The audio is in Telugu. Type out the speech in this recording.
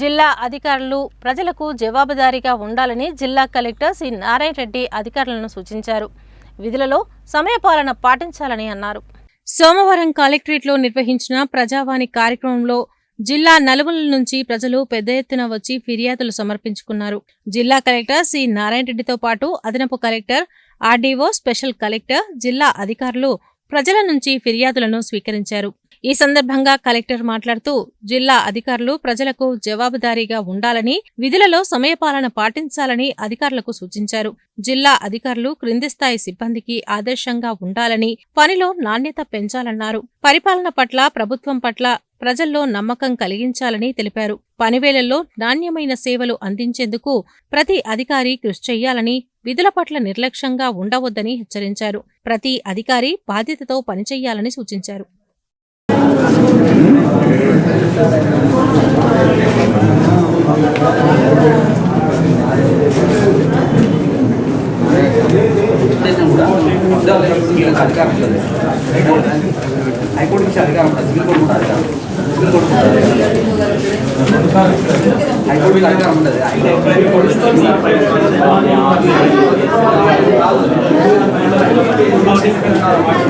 జిల్లా అధికారులు ప్రజలకు జవాబుదారీగా ఉండాలని జిల్లా కలెక్టర్ సి. నారాయణ రెడ్డి అధికారులను సూచించారు. విధులలో సమయపాలన పాటించాలని అన్నారు. సోమవారం కలెక్టరేట్లో నిర్వహించిన ప్రజావాణి కార్యక్రమంలో జిల్లా నలుగుల నుంచి ప్రజలు పెద్ద ఎత్తున వచ్చి ఫిర్యాదులు సమర్పించుకున్నారు. జిల్లా కలెక్టర్ సి. నారాయణ రెడ్డితో పాటు అదనపు కలెక్టర్ ఆర్డీఓ స్పెషల్ కలెక్టర్ జిల్లా అధికారులు ప్రజల నుంచి ఫిర్యాదులను స్వీకరించారు. ఈ సందర్భంగా కలెక్టర్ మాట్లాడుతూ జిల్లా అధికారులు ప్రజలకు జవాబుదారీగా ఉండాలని విధులలో సమయపాలన పాటించాలని అధికారులకు సూచించారు. జిల్లా అధికారులు క్రింది స్థాయి సిబ్బందికి ఆదర్శంగా ఉండాలని పనిలో నాణ్యత పెంచాలన్నారు. పరిపాలన పట్ల ప్రభుత్వం పట్ల ప్రజల్లో నమ్మకం కలిగించాలని తెలిపారు. పనివేళల్లో నాణ్యమైన సేవలు అందించేందుకు ప్రతి అధికారి కృషి చేయాలని విధుల పట్ల నిర్లక్ష్యంగా ఉండవద్దని హెచ్చరించారు. ప్రతి అధికారి బాధ్యతతో పనిచేయాలని సూచించారు. హైకోర్టు నుంచి అధికారం ఉంటుంది సివిల్ కోర్టు కూడా అధికారం ఉండదు